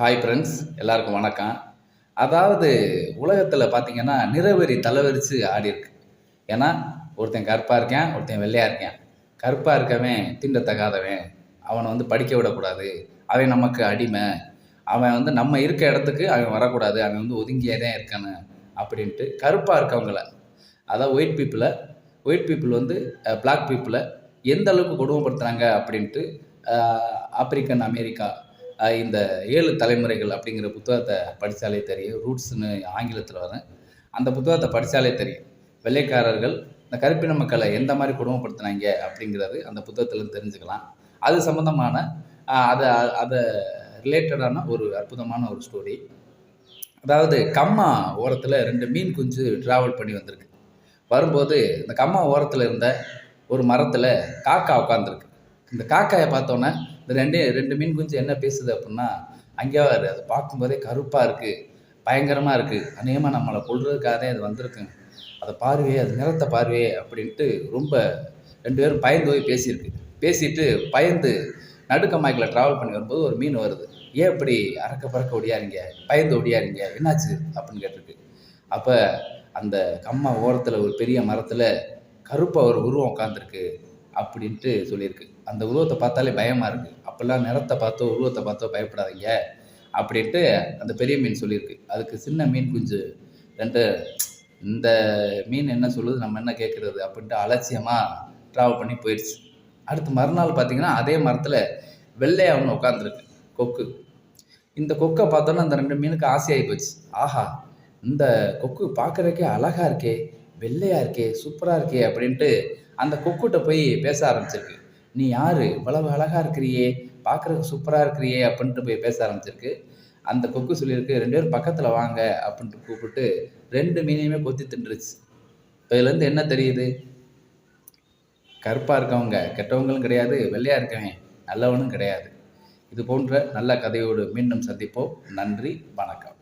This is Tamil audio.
ஹாய் ஃப்ரெண்ட்ஸ் எல்லாருக்கும் வணக்கம். அதாவது உலகத்தில் பார்த்தீங்கன்னா நிறவெறி தலைவரிச்சு ஆடி இருக்கு. ஏன்னா ஒருத்தன் கருப்பாக இருக்கேன் ஒருத்தன் வெள்ளையாக இருக்கேன். கருப்பாக இருக்கவன் தீண்டத்தகாதவன். அவனை வந்து படிக்க விடக்கூடாது. அவன் நமக்கு அடிமை. அவன் வந்து நம்ம இருக்க இடத்துக்கு அவன் வரக்கூடாது. அவன் வந்து ஒதுங்கியே தான் இருக்கணும் அப்படின்ட்டு கருப்பாக இருக்கவங்கள அதாவது ஒயிட் பீப்புளை ஒயிட் பீப்புள் வந்து பிளாக் பீப்புளை எந்த அளவுக்கு கொடுமைப்படுத்துகிறாங்க அப்படின்ட்டு ஆப்பிரிக்கன் அமெரிக்கா இந்த ஏழு தலைமுறைகள் அப்படிங்கிற புத்தகத்தை படித்தாலே தெரியும். ரூட்ஸ்னு ஆங்கிலத்தில் வரேன் அந்த புத்தகத்தை படித்தாலே தெரியும். வெள்ளைக்காரர்கள் இந்த கருப்பின மக்களை எந்த மாதிரி குடும்பப்படுத்தினாங்க அப்படிங்கிறது அந்த புத்தகத்துலேருந்து தெரிஞ்சுக்கலாம். அது சம்மந்தமான அதை அதை ரிலேட்டடான ஒரு அற்புதமான ஒரு ஸ்டோரி அதாவது கம்மா ஓரத்தில் ரெண்டு மீன் குஞ்சு ட்ராவல் பண்ணி வந்திருக்கு. வரும்போது இந்த கம்மா ஓரத்தில் இருந்த ஒரு மரத்தில் காக்கா உட்காந்துருக்கு இந்த காக்காயை பார்த்தோன்னே இந்த ரெண்டு ரெண்டு மீன் குஞ்சு என்ன பேசுது அப்படின்னா அங்கே அது அதை பார்க்கும்போதே கருப்பாக இருக்குது பயங்கரமாக இருக்குது அநேகமாக நம்மளை கொள்றதுக்காக தான் இது வந்திருக்கு. அதை பார்வையே அது நிறத்தை பார்வையே அப்படின்ட்டு ரொம்ப ரெண்டு பேரும் பயந்து போய் பேசியிருக்கு. பேசிட்டு பயந்து நடுக்கம்மாய்க்கில் ட்ராவல் பண்ணி வரும்போது ஒரு மீன் வருது. ஏன் இப்படி அறக்க பறக்க ஒடியாருங்க பயந்து ஒடியாருங்க என்னாச்சு? அப்படின்னு கேட்டிருக்கு. அப்போ அந்த கம்மா ஓரத்தில் ஒரு பெரிய மரத்தில் கருப்பாக ஒரு உருவம் உட்காந்துருக்கு அப்படின்ட்டு சொல்லியிருக்கு. அந்த உருவத்தை பார்த்தாலே பயமாக இருக்குது அப்போல்லாம் நிறத்தை பார்த்தோ உருவத்தை பார்த்தோ பயப்படாதீங்க அப்படின்ட்டு அந்த பெரிய மீன் சொல்லியிருக்கு. அதுக்கு சின்ன மீன் குஞ்சு. ரெண்டு இந்த மீன் என்ன சொல்லுது நம்ம என்ன கேட்குறது அப்படின்ட்டு அலட்சியமாக ட்ராவல் பண்ணி போயிடுச்சு. அடுத்து மறுநாள் பார்த்தீங்கன்னா அதே மரத்தில் வெள்ளையாக ஒன்று உட்காந்துருக்கு கொக்கு. இந்த கொக்கை பார்த்தோன்னா அந்த ரெண்டு மீனுக்கு ஆசையாகி போச்சு. ஆஹா இந்த கொக்கு பார்க்குறக்கே அழகாக இருக்கே வெள்ளையாக இருக்கே சூப்பராக இருக்கே அப்படின்ட்டு அந்த கொக்குகிட்ட போய் பேச ஆரம்பிச்சிருக்கு. நீ யார்? இவ்வளவு அழகாக இருக்கிறியே பார்க்குறதுக்கு சூப்பராக இருக்கிறியே அப்படின்ட்டு போய் பேச ஆரம்பிச்சிருக்கு. அந்த கொக்கு சொல்லியிருக்கு ரெண்டு பேரும் பக்கத்தில் வாங்க அப்படின்ட்டு கூப்பிட்டு ரெண்டு மீனையுமே கொத்தி தின்றுச்சு. இப்போ இதுலேருந்து என்ன தெரியுது? கருப்பாக இருக்கவங்க கெட்டவங்களும் கிடையாது வெள்ளையாக இருக்கவன் நல்லவனும் கிடையாது. இது போன்ற நல்ல கதையோடு மீண்டும் சந்திப்போம். நன்றி வணக்கம்.